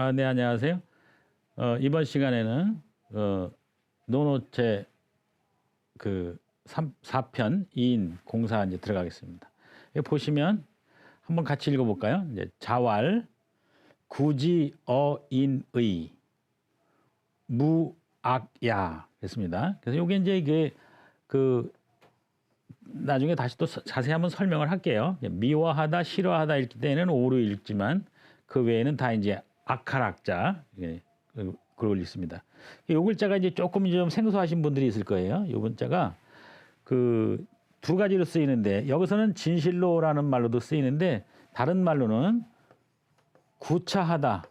아, 네, 안녕하세요. 어, 이번 시간에는 어, 노노체 그 3, 4편 2인 공사 이제 들어가겠습니다. 보시면 한번 같이 읽어볼까요? 이제 자왈 구지 어인의 무악야 했습니다. 그래서 이게 이제 이게 그 나중에 다시 또 서- 자세히 한번 설명을 할게요. 미워하다, 싫어하다 읽을 때는 오로 읽지만 그 외에는 다 이제 악할악자 예, 그- 그걸 읽습니다. 요 글자가 이제 조금 좀 생소하신 분들이 있을 거예요. 요 글자가 그 두 가지로 쓰이는데 여기서는 진실로라는 말로도 쓰이는데 다른 말로는 구차하다.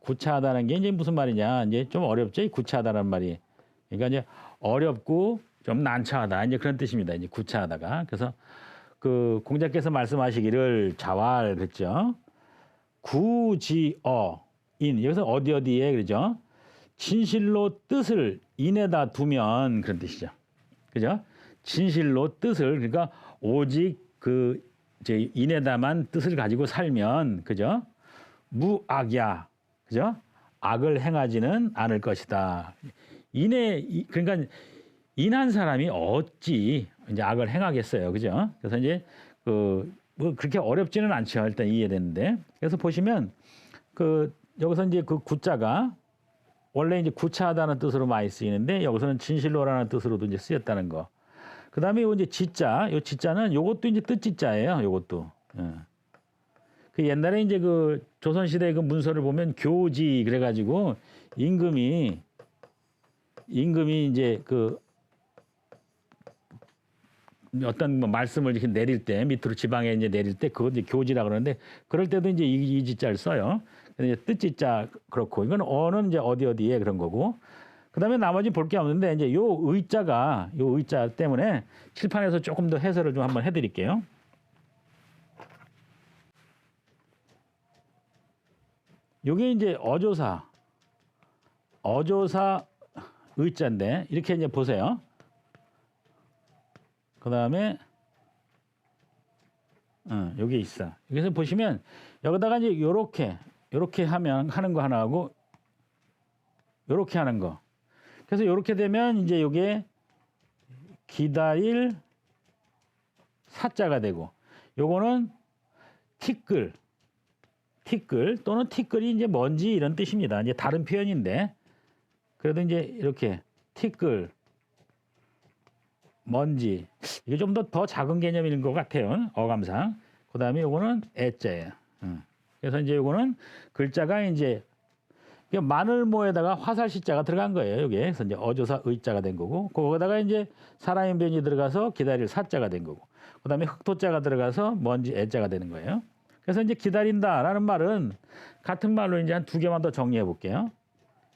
구차하다는 게 이제 무슨 말이냐? 이제 좀 어렵죠. 이 구차하다는 말이. 그러니까 이제 어렵고 좀 난처하다. 이제 그런 뜻입니다. 이제 구차하다가. 그래서 그 공자께서 말씀하시기를 자활 그랬죠. 구지어 인 여기서 어디 어디에 그러죠. 진실로 뜻을 인에다 두면 그런 뜻이죠. 그죠? 진실로 뜻을 그러니까 오직 그 이제 인에다만 뜻을 가지고 살면 그죠? 무악야 그죠? 악을 행하지는 않을 것이다. 이- 그러니까 인한 사람이 어찌 이제 악을 행하겠어요. 그죠? 그래서 이제 그 뭐 그렇게 어렵지는 않죠. 일단 이해되는데. 그래서 보시면 그 여기서 이제 그 구자가 원래 이제 구차하다는 뜻으로 많이 쓰이는데 여기서는 진실로라는 뜻으로도 이제 쓰였다는 거. 그다음에 요 이제 지자, 요 지자는 요것도 이제 뜻지자예요. 요것도. 예. 그 옛날에 이제 그 조선 시대 그 문서를 보면 교지 그래 가지고 임금이 임금이 이제 그 어떤 뭐 말씀을 이렇게 내릴 때 밑으로 지방에 이제 내릴 때 그거 이제 교지라 그러는데 그럴 때도 이제 이, 이 지자를 써요. 이제 뜻지자 그렇고 이건 어는 이제 어디 어디에 그런 거고 그다음에 나머지 볼 게 없는데 이제 요 의자가 요 의자 때문에 칠판에서 조금 더 해설을 좀 한번 해드릴게요. 요게 이제 어조사 어조사 의자인데 이렇게 이제 보세요. 그 다음에 어, 여기 있어. 여기서 보시면 여기다가 이제 요렇게 요렇게 하면 하는 거 하나 하고 요렇게 하는 거. 그래서 요렇게 되면 이제 요게 기다릴 사자가 되고 요거는 티끌 티끌 또는 티끌이 이제 뭔지 이런 뜻입니다. 이제 다른 표현인데 그래도 이제 이렇게 티끌 먼지 이게 좀 더 더 작은 개념인 것 같아요 어감상 그 다음에 요거는 애자예요 음. 그래서 이제 요거는 글자가 이제 마늘모에다가 화살시자가 들어간 거예요 여기에 그래서 이제 어조사 의자가 된 거고 거기다가 이제 사람인 변이 들어가서 기다릴 사자가 된 거고 그다음에 흑토자가 들어가서 먼지 애자가 되는 거예요. 그래서 이제 기다린다라는 말은 같은 말로 이제 한 두 개만 더 정리해 볼게요.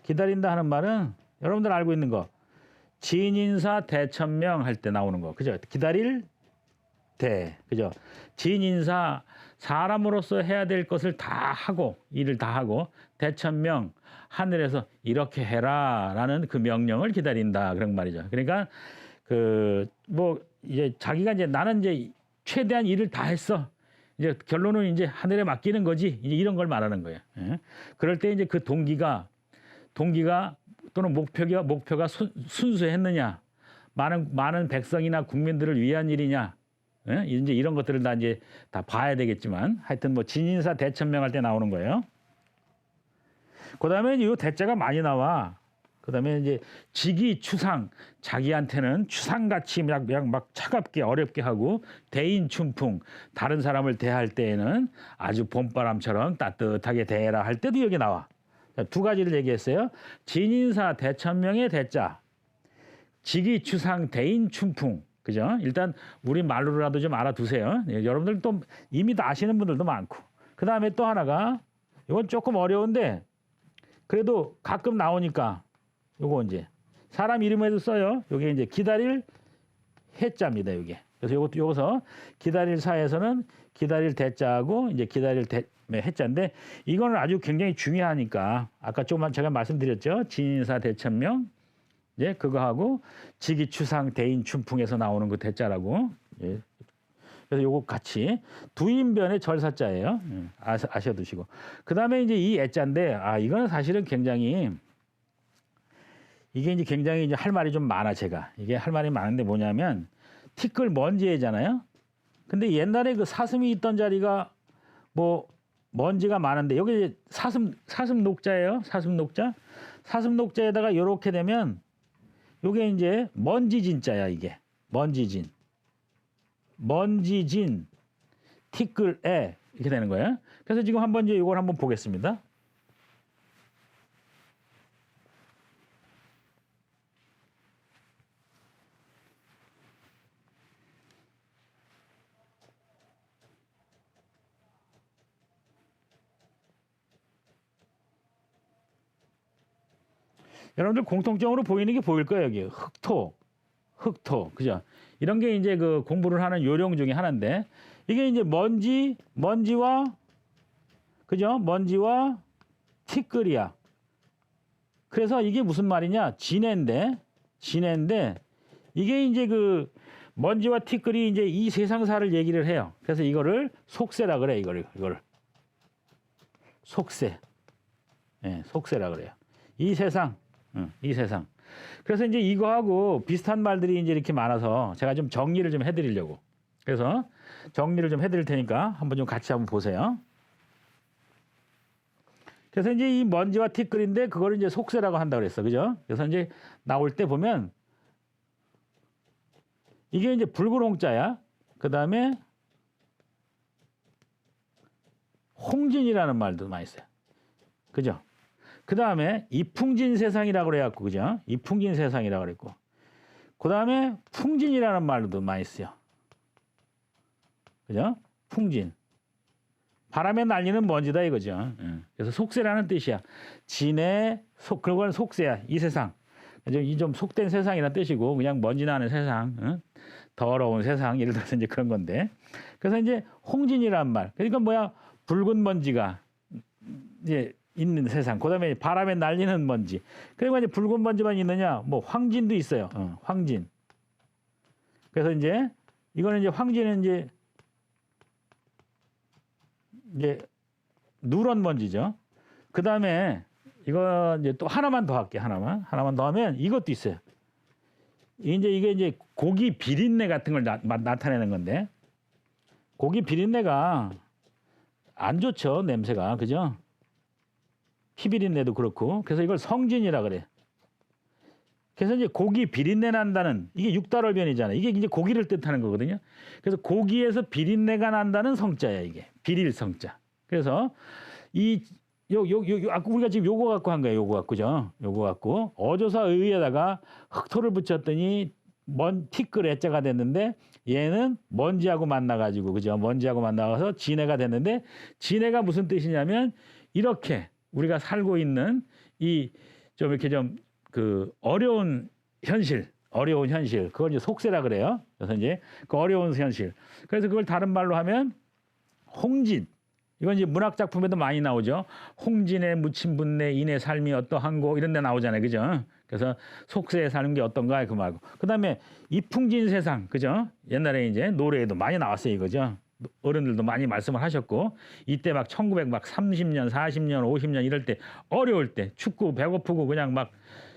기다린다 하는 말은 여러분들 알고 있는 거. 진인사 대천명 할 때 나오는 거. 그죠? 기다릴 대 그죠. 진 인사 사람으로서 해야 될 것을 다 하고 일을 다 하고 대천명 하늘에서 이렇게 해라라는 그 명령을 기다린다. 그런 말이죠. 그러니까 그 뭐 이제 자기가 이제 나는 이제 최대한 일을 다 했어. 이제 결론은 이제 하늘에 맡기는 거지. 이제 이런 걸 말하는 거예요. 예. 그럴 때 이제 그 동기가 동기가 또는 목표가 목표가 순, 순수했느냐 많은 많은 백성이나 국민들을 위한 일이냐 예? 이제 이런 것들을 다 이제 다 봐야 되겠지만 하여튼 뭐 진인사 대천명할 때 나오는 거예요. 그다음에 이 대자가 많이 나와. 그다음에 이제 직위 추상 자기한테는 추상같이 막, 막, 막 차갑게 어렵게 하고 대인 춘풍 다른 사람을 대할 때에는 아주 봄바람처럼 따뜻하게 대해라 할 때도 여기 나와. 자, 두 가지를 얘기했어요. 진인사 대천명의 대자 직위 추상 대인 춘풍 그죠? 일단 우리 말로라도 좀 알아두세요. 예, 여러분들 또 이미 다 아시는 분들도 많고 그 다음에 또 하나가 이건 조금 어려운데 그래도 가끔 나오니까 요거 이제 사람 이름에도 써요. 요게 이제 기다릴 해자입니다. 요게 그래서 요것도 여기서 기다릴 사에서는 기다릴 대자하고 이제 기다릴 대 네, 해자인데 이거는 아주 굉장히 중요하니까 아까 조금만 제가 말씀드렸죠. 진인사 대천명 예, 그거 하고 직위추상 대인 춘풍에서 나오는 그 대자라고 예. 그래서 요거 같이 두인변의 절사자예요. 음, 아셔, 아셔 두시고. 그 다음에 이제 이 애자인데, 아, 이거는 사실은 굉장히 이게 이제 굉장히 이제 할 말이 좀 많아, 제가. 이게 할 말이 많은데 뭐냐면 티끌 먼지애잖아요. 근데 옛날에 그 사슴이 있던 자리가 뭐 먼지가 많은데 여기 사슴 사슴 녹자예요. 사슴 녹자. 사슴 녹자에다가 이렇게 되면 요게 이제 먼지진자야 이게. 먼지 진. 먼지 진 티끌에 이렇게 되는 거예요. 그래서 지금 한번 이제 이걸 한번 보겠습니다. 여러분들 공통적으로 보이는 게 보일 거예요 여기 흑토, 흑토, 그죠? 이런 게 이제 그 공부를 하는 요령 중에 하나인데 이게 이제 먼지, 먼지와 그죠? 먼지와 티끌이야. 그래서 이게 무슨 말이냐? 진해인데, 진해인데 이게 이제 그 먼지와 티끌이 이제 이 세상사를 얘기를 해요. 그래서 이거를 속세라 그래 이거를 이거를 속세, 예, 속세라 그래요. 이 세상, 응, 이 세상. 그래서 이제 이거하고 비슷한 말들이 이제 이렇게 많아서 제가 좀 정리를 좀 해드리려고. 그래서 정리를 좀 해드릴 테니까 한번 좀 같이 한번 보세요. 그래서 이제 이 먼지와 티끌인데 그거를 이제 속세라고 한다 그랬어, 그죠? 그래서 이제 나올 때 보면 이게 이제 붉은 홍자야. 그 다음에 홍진이라는 말도 많이 써요. 그죠? 그 다음에 이풍진 세상이라고 그래갖고 그죠? 이풍진 세상이라고 그랬고 그 다음에 풍진이라는 말도 많이 써요. 그죠? 풍진 바람에 날리는 먼지다 이거죠. 예. 그래서 속세라는 뜻이야. 진의 속 그건 속세야 이 세상. 이 좀 속된 세상이라는 뜻이고 그냥 먼지 나는 세상, 응? 더러운 세상 예를 들어서 이제 그런 건데. 그래서 이제 홍진이란 말. 그러니까 뭐야 붉은 먼지가 이제 있는 세상. 그다음에 바람에 날리는 먼지. 그리고 이제 붉은 먼지만 있느냐? 뭐 황진도 있어요. 어, 황진. 그래서 이제 이거는 이제 황진은 이제 이제 누런 먼지죠. 그다음에 이거 이제 또 하나만 더 할게. 하나만. 하나만 더 하면 이것도 있어요. 이제 이게 이제 고기 비린내 같은 걸 나, 나타내는 건데 고기 비린내가 안 좋죠. 냄새가. 그죠? 피비린내도 그렇고 그래서 이걸 성진이라 그래. 그래서 이제 고기 비린내 난다는 이게 육달월변이잖아요. 이게 이제 고기를 뜻하는 거거든요. 그래서 고기에서 비린내가 난다는 성자야 이게 비릴 성자. 그래서 이 요, 요, 요, 아까 우리가 지금 요거 갖고 한 거예요. 요거 갖고죠. 요거 갖고 어조사 의에다가 흑토를 붙였더니 먼 티끌 애자가 됐는데 얘는 먼지하고 만나가지고 그죠? 먼지하고 만나서 진해가 됐는데 진해가 무슨 뜻이냐면 이렇게 우리가 살고 있는 이 좀 이렇게 좀 그 어려운 현실, 어려운 현실, 그걸 이제 속세라 그래요. 그래서 이제 그 어려운 현실. 그래서 그걸 다른 말로 하면 홍진. 이건 이제 문학 작품에도 많이 나오죠. 홍진의 묻힌 분내 인의 삶이 어떠한고 이런 데 나오잖아요. 그죠? 그래서 속세에 사는 게 어떤가 그 말고. 그다음에 이풍진 세상. 그죠? 옛날에 이제 노래에도 많이 나왔어요, 이거죠. 어른들도 많이 말씀을 하셨고 이때 막 1900막 30년, 40년, 50년 이럴 때 어려울 때 춥고 배고프고 그냥 막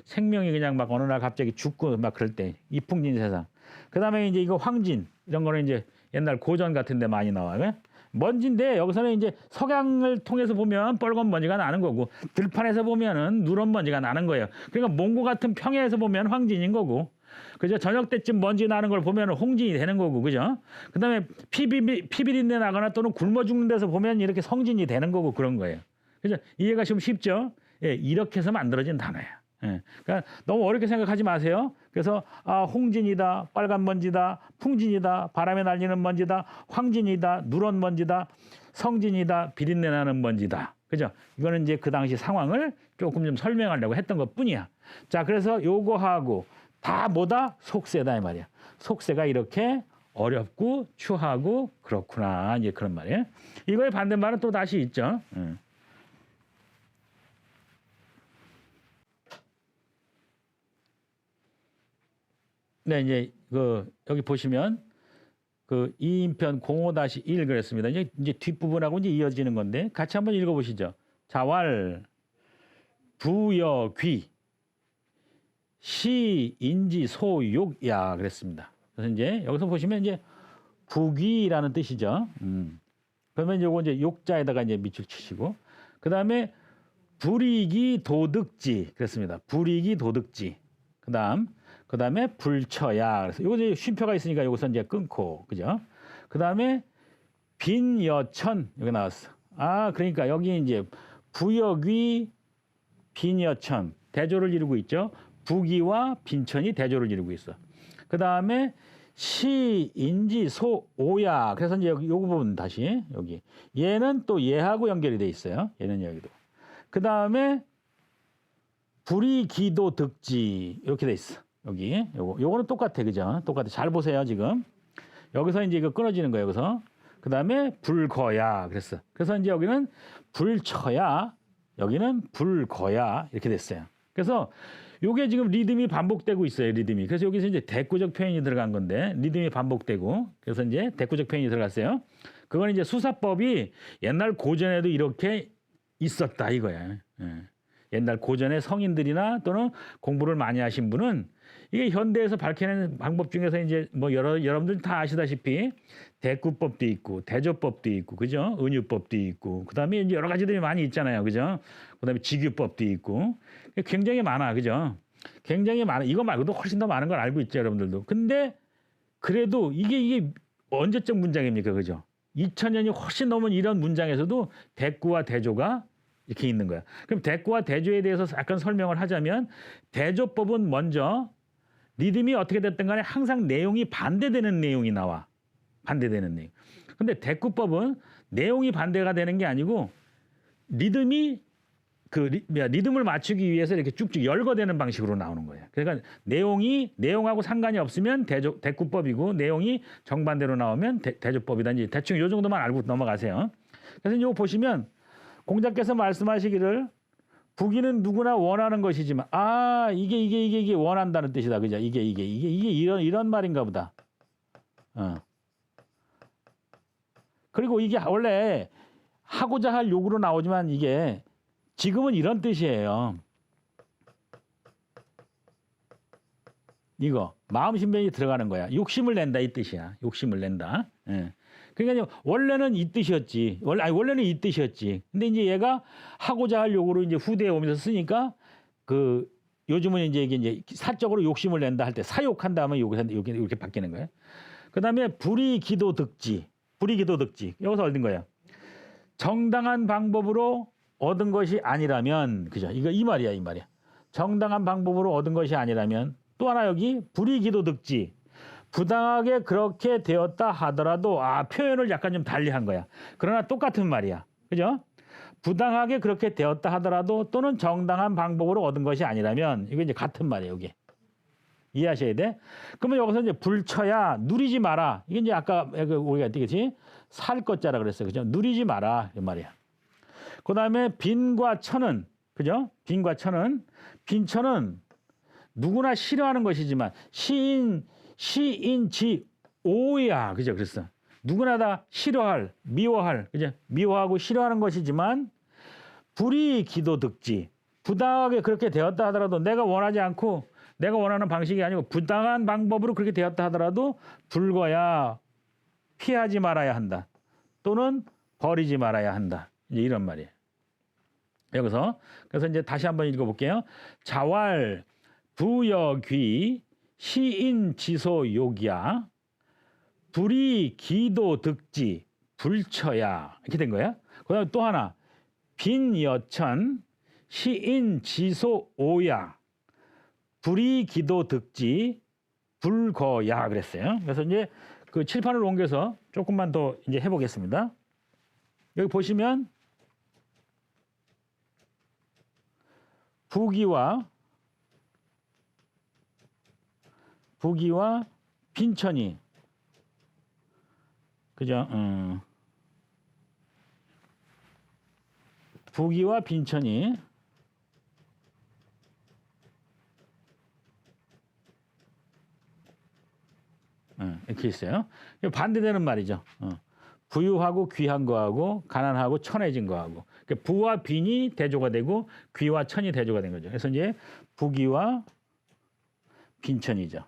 생명이 그냥 막 어느 날 갑자기 죽고 막 그럴 때 이풍진 세상. 그다음에 이제 이거 황진 이런 거는 이제 옛날 고전 같은 데 많이 나와요. 먼지인데 여기서는 이제 석양을 통해서 보면 빨간 먼지가 나는 거고 들판에서 보면은 누런 먼지가 나는 거예요. 그러니까 몽고 같은 평야에서 보면 황진인 거고 그죠? 저녁 때쯤 먼지 나는 걸 보면 홍진이 되는 거고, 그죠? 그 다음에 피비, 피비린내 나거나 또는 굶어 죽는 데서 보면 이렇게 성진이 되는 거고 그런 거예요. 그죠? 이해가 좀 쉽죠? 예, 이렇게 해서 만들어진 단어예요. 예. 그러니까 너무 어렵게 생각하지 마세요. 그래서 아, 홍진이다, 빨간 먼지다, 풍진이다, 바람에 날리는 먼지다, 황진이다, 누런 먼지다, 성진이다, 비린내 나는 먼지다. 그죠? 이거는 이제 그 당시 상황을 조금 좀 설명하려고 했던 것 뿐이야. 자, 그래서 요거하고 다 뭐다? 속세다 이 말이야. 속세가 이렇게 어렵고 추하고 그렇구나 이제 그런 말이에요. 이거의 반대말은 또 다시 있죠. 응. 네 이제 그 여기 보시면 그 이인편 05-1 그랬습니다. 이제 이제 뒷부분하고 이제 이어지는 건데 같이 한번 읽어 보시죠. 자왈 부여 귀 시인지 소욕야 그랬습니다. 그래서 이제 여기서 보시면 이제 부귀라는 뜻이죠. 음. 그러면 요거 이제 욕자에다가 이제 밑줄 치시고 그다음에 불이기 도득지 그랬습니다. 불이기 도득지. 그다음 그다음에 불처야. 그래서 요거 이제 쉼표가 있으니까 여기서 이제 끊고 그죠? 그다음에 빈여천 여기 나왔어. 아 그러니까 여기 이제 부역위 빈여천 대조를 이루고 있죠. 부기와 빈천이 대조를 이루고 있어. 그 다음에 시 인지 소 오야. 그래서 이제 여기 요거 부분 다시 여기 얘는 또 얘하고 연결이 돼 있어요. 얘는 여기도. 그 다음에 불이 기도 득지 이렇게 돼 있어. 여기 요거 요거는 똑같아 그죠? 똑같아. 잘 보세요 지금. 여기서 이제 이거 끊어지는 거예요. 여기서. 그 다음에 불거야 그랬어. 그래서 이제 여기는 불쳐야 여기는 불거야 이렇게 됐어요. 그래서 요게 지금 리듬이 반복되고 있어요. 리듬이. 그래서 여기서 이제 대꾸적 표현이 들어간 건데 리듬이 반복되고 그래서 이제 대꾸적 표현이 들어갔어요. 그건 이제 수사법이 옛날 고전에도 이렇게 있었다 이거야. 예. 옛날 고전의 성인들이나 또는 공부를 많이 하신 분은 이게 현대에서 밝혀낸 방법 중에서 이제 뭐 여러 여러분들 다 아시다시피 대꾸법도 있고 대조법도 있고 그죠? 은유법도 있고 그다음에 이제 여러 가지들이 많이 있잖아요. 그죠? 그다음에 직유법도 있고. 굉장히 많아. 그죠? 굉장히 많아. 이거 말고도 훨씬 더 많은 걸 알고 있죠 여러분들도. 근데 그래도 이게 이게 언제적 문장입니까? 그죠? 2000년이 훨씬 넘은 이런 문장에서도 대꾸와 대조가 이렇게 있는 거야. 그럼 대꾸와 대조에 대해서 약간 설명을 하자면 대조법은 먼저 리듬이 어떻게 됐든 간에 항상 내용이 반대되는 내용이 나와. 반대되는 내용. 근데 대꾸법은 내용이 반대가 되는 게 아니고 리듬이 그 리, 리듬을 맞추기 위해서 이렇게 쭉쭉 열거되는 방식으로 나오는 거예요. 그러니까 내용이 내용하고 상관이 없으면 대조, 대꾸법이고 내용이 정반대로 나오면 대, 대조법이다. 이제 대충 요 정도만 알고 넘어가세요. 그래서 이거 보시면 공자께서 말씀하시기를 부기는 누구나 원하는 것이지만 아 이게 이게 이게 이게 원한다는 뜻이다. 그죠? 이게 이게 이게 이게 이런 이런 말인가 보다. 어. 그리고 이게 원래 하고자 할 욕으로 나오지만 이게 지금은 이런 뜻이에요. 이거 마음 신변이 들어가는 거야. 욕심을 낸다 이 뜻이야. 욕심을 낸다. 예. 그러니까 원래는 이 뜻이었지. 원래 아니 원래는 이 뜻이었지. 근데 이제 얘가 하고자 할 욕으로 이제 후대에 오면서 쓰니까 그 요즘은 이제 이게 이제 사적으로 욕심을 낸다 할 때 사욕한다 하면 한다 이렇게 이렇게 바뀌는 거예요. 그다음에 불이 기도 득지. 불이 기도 득지. 여기서 얻은 거예요. 정당한 방법으로 얻은 것이 아니라면 그죠? 이거 이 말이야, 이 말이야. 정당한 방법으로 얻은 것이 아니라면 또 하나 여기 불이 기도 득지. 부당하게 그렇게 되었다 하더라도 아 표현을 약간 좀 달리한 거야. 그러나 똑같은 말이야. 그죠? 부당하게 그렇게 되었다 하더라도 또는 정당한 방법으로 얻은 것이 아니라면 이거 이제 같은 말이에요. 이게 이해하셔야 돼. 그러면 여기서 이제 불쳐야 누리지 마라. 이게 이제 아까 우리가 되겠지 살 것자라 그랬어요. 그죠? 누리지 마라 이 말이야. 그 다음에 빈과 천은 그죠? 빈과 천은 빈천은 누구나 싫어하는 것이지만 시인 시인지 오야. 그죠? 그랬어. 누구나 다 싫어할 미워할 그죠? 미워하고 싫어하는 것이지만 불이 기도 득지. 부당하게 그렇게 되었다 하더라도 내가 원하지 않고 내가 원하는 방식이 아니고 부당한 방법으로 그렇게 되었다 하더라도 불거야. 피하지 말아야 한다. 또는 버리지 말아야 한다. 이제 이런 말이에요. 여기서 그래서 이제 다시 한번 읽어볼게요. 자활 부여귀 시인 지소 욕이야. 불이 기도 득지 불처야 이렇게 된 거야. 그다음 또 하나 빈 여천 시인 지소 오야 불이 기도 득지 불거야 그랬어요. 그래서 이제 그 칠판을 옮겨서 조금만 더 이제 해보겠습니다. 여기 보시면 부기와 부기와 빈천이 그죠? 음. 부기와 빈천이 어, 이렇게 있어요. 반대되는 말이죠. 어. 부유하고 귀한 거하고 가난하고 천해진 거하고 그러니까 부와 빈이 대조가 되고 귀와 천이 대조가 된 거죠. 그래서 이제 부귀와 빈천이죠.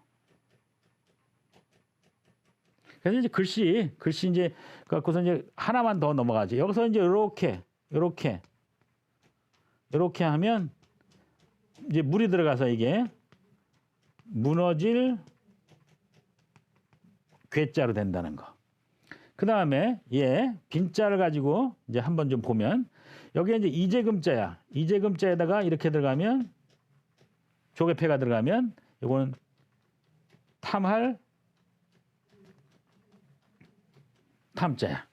그래서 이제 글씨 글씨 이제 갖고서 이제 하나만 더 넘어가죠. 여기서 이제 이렇게 이렇게 이렇게 하면 이제 물이 들어가서 이게 무너질 괴자로 된다는 거. 그 다음에 얘 빈자를 가지고 이제 한번 좀 보면 여기에 이제 이재금자야. 이재금자에다가 이렇게 들어가면 조개패가 들어가면 이거는 탐할 탐자야.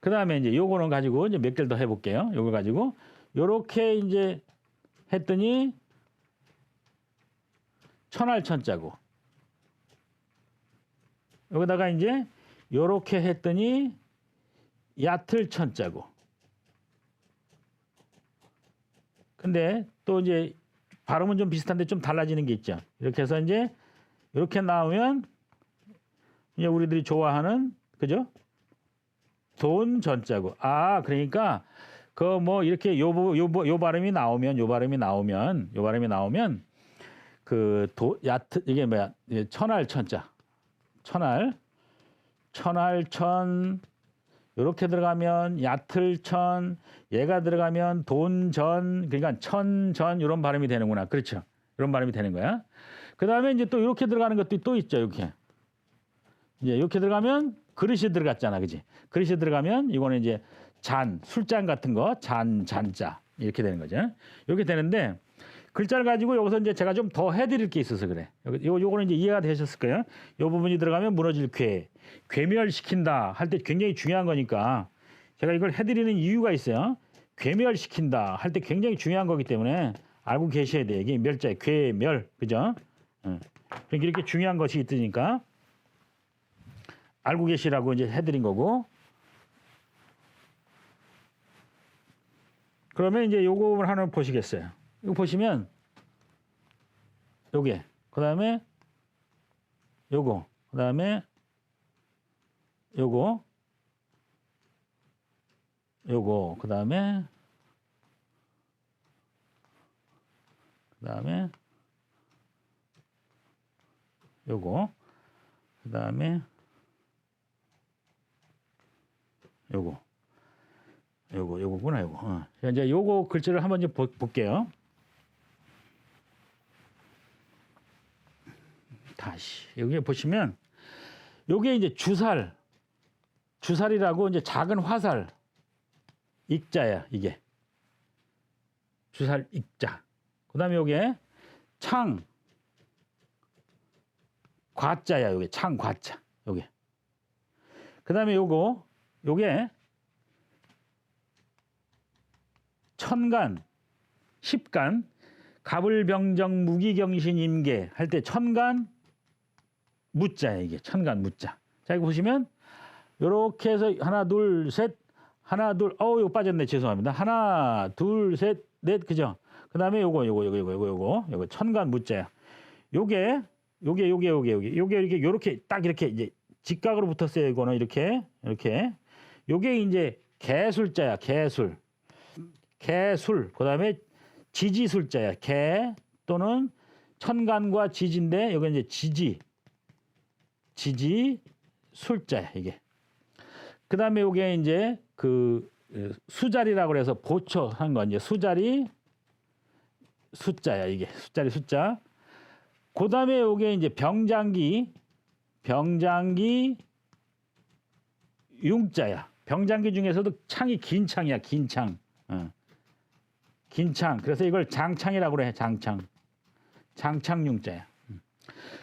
그 다음에 이제 요거는 가지고 이제 몇 개를 더 해볼게요. 요거 가지고 요렇게 이제 했더니 천할 천자고 여기다가 이제 요렇게 했더니 얕을천자고 근데 또 이제 발음은 좀 비슷한데 좀 달라지는 게 있죠. 이렇게 해서 이제 이렇게 나오면 이제 우리들이 좋아하는 그죠? 돈 전자고. 아 그러니까 그 뭐 이렇게 요요 요, 요 발음이 나오면 요 발음이 나오면 요 발음이 나오면 그 도 얕은 이게 뭐야? 이게 천할 천자. 천할 천할 천 요렇게 들어가면 얕을 천 얘가 들어가면 돈전 그러니까 천전 이런 발음이 되는구나. 그렇죠? 이런 발음이 되는 거야. 그 다음에 이제 또 이렇게 들어가는 것도 또 있죠 이렇게 이제 이렇게 들어가면 그릇이 들어갔잖아 그지 그릇이 들어가면 이거는 이제 잔 술잔 같은 거 잔 잔자 이렇게 되는 거죠 이렇게 되는데 글자를 가지고 여기서 이제 제가 좀 더 해드릴 게 있어서 그래. 요 요거는 이제 이해가 되셨을 거예요. 요 부분이 들어가면 무너질 괴, 괴멸시킨다 할 때 굉장히 중요한 거니까 제가 이걸 해드리는 이유가 있어요. 괴멸시킨다 할 때 굉장히 중요한 거기 때문에 알고 계셔야 돼. 이게 멸자의 괴멸, 그죠? 응. 그러니까 이렇게 중요한 것이 있으니까 알고 계시라고 이제 해드린 거고. 그러면 이제 요거 하나 보시겠어요. 이거 보시면 요게 그다음에 요거 그다음에 요거 요거 그다음에 그다음에 요거 그다음에 요거. 요거 요거구나 요거. 어. 자, 이제 요거 글자를 한번 좀 보- 볼게요. 다시. 여기 보시면 요게 이제 주살. 주살이라고 이제 작은 화살. 익자야 이게. 주살 익자. 그다음에 요게 창. 과자야 요게. 창 과자. 요게. 그다음에 요거 요게 천간 십간 가불병정 무기경신 임계 할 때 천간 무자야 이게 천간 무자. 자 이거 보시면 요렇게 해서 하나 둘 셋 하나 둘 어우 이거 빠졌네 죄송합니다. 하나 둘 셋 넷 그죠? 그다음에 요거 요거 요거 요거 요거 요거 요거 천간 무자야. 요게 요게 요게 요게 요게 요게 이렇게 요렇게 딱 이렇게 이제 직각으로 붙었어요. 이거는 이렇게 이렇게 요게 이제 개술자야 개술. 개술 그다음에 지지술자야. 개 또는 천간과 지지인데 여기 이제 지지 지지 술자야 이게. 그다음에 요게 이제 그 어, 수자리라고 그래서 보초 한 건 이제 수자리 숫자야 이게. 수자리 숫자. 그다음에 요게 이제 병장기 병장기 융자야 병장기 중에서도 창이 긴 창이야 긴 창 어. 긴 창. 그래서 이걸 장창이라고 그래. 장창. 장창 융자야. 음.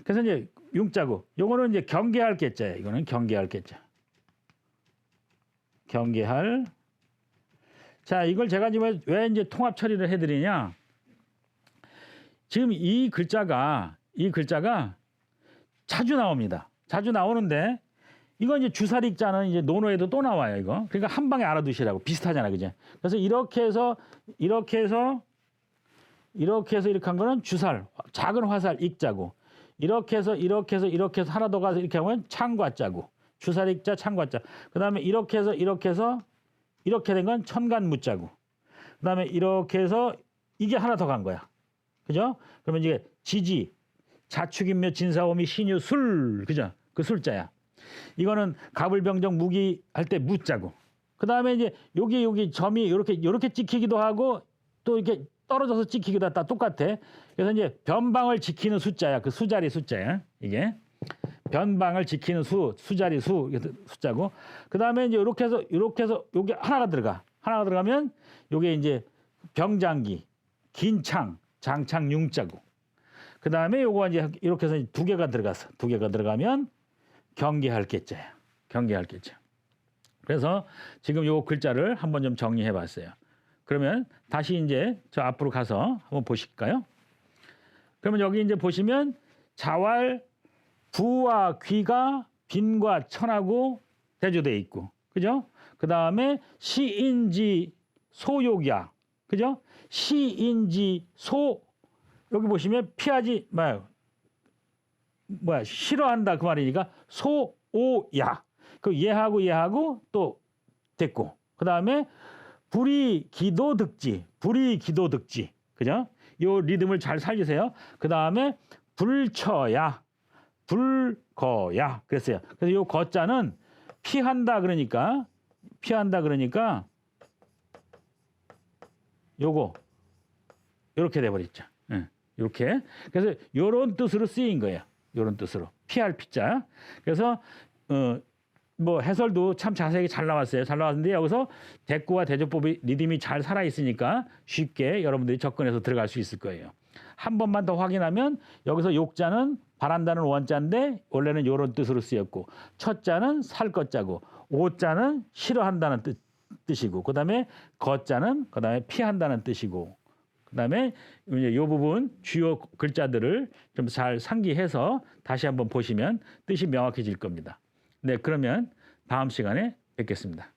그래서 이제 융자고 요거는 이제 경계할 계자야. 이거는 경계할 계자. 경계할 자, 이걸 제가 지금 왜 이제 통합 처리를 해 드리냐? 지금 이 글자가 이 글자가 자주 나옵니다. 자주 나오는데 이건 이제 주사릭자는 이제 논어에도 또 나와요, 이거. 그러니까 한 방에 알아두시라고 비슷하잖아, 그죠? 그래서 이렇게 해서 이렇게 해서 이렇게 해서 이렇게 한 거는 주살, 작은 화살 익자고 이렇게 해서 이렇게 해서 이렇게 해서 하나 더 가서 이렇게 하면 창과자고 주사릭자 창과자. 그다음에 이렇게 해서 이렇게 해서 이렇게 된 건 천간무자고. 그다음에 이렇게 해서 이게 하나 더 간 거야. 그죠? 그러면 이게 지지, 자축인묘, 진사오미, 신유, 술, 그죠? 그 술자야. 이거는 가불병정 무기 할 때 무자고. 그다음에 이제 여기 여기 점이 이렇게 이렇게 찍히기도 하고 또 이렇게 떨어져서 찍히기도 하다 똑같아. 그래서 이제 변방을 지키는 숫자야. 그 수자리 숫자야. 이게 변방을 지키는 수 수자리 수 숫자고. 그다음에 이제 이렇게 해서 이렇게 해서 여기 하나가 들어가. 하나가 들어가면 요게 이제 병장기, 긴창, 장창 융자고. 그다음에 요거 이제 이렇게 해서 두 개가 들어갔어. 두 개가 들어가면 경계할 개자야. 경계할 개자. 그래서 지금 요 글자를 한번 좀 정리해 봤어요. 그러면 다시 이제 저 앞으로 가서 한번 보실까요? 그러면 여기 이제 보시면 자왈 부와 귀가 빈과 천하고 대조돼 있고 그죠? 그 다음에 시인지 소욕이야 그죠? 시인지 소 여기 보시면 피하지 마요 뭐야 싫어한다 그 말이니까 소오야 그 예하고 예하고 또 됐고 그 다음에 불이 기도 득지 불이 기도 득지 그죠? 요 리듬을 잘 살리세요. 그 다음에 불처야 불거야 그랬어요. 그래서 요 거자는 피한다 그러니까 피한다 그러니까 요거 요렇게 돼버렸죠. 예, 요렇게 그래서 요런 뜻으로 쓰인 거예요. 요런 뜻으로 피할 피자. 그래서 어. 뭐 해설도 참 자세하게 잘 나왔어요. 잘 나왔는데 여기서 대꾸와 대조법이 리듬이 잘 살아 있으니까 쉽게 여러분들이 접근해서 들어갈 수 있을 거예요. 한 번만 더 확인하면 여기서 욕자는 바란다는 원자인데 원래는 이런 뜻으로 쓰였고 첫 자는 살 것자고 오자는 싫어한다는 뜻, 뜻이고 그다음에 거자는 그다음에 피한다는 뜻이고 그다음에 이제 요 부분 주요 글자들을 좀 잘 상기해서 다시 한번 보시면 뜻이 명확해질 겁니다. 네, 그러면 다음 시간에 뵙겠습니다.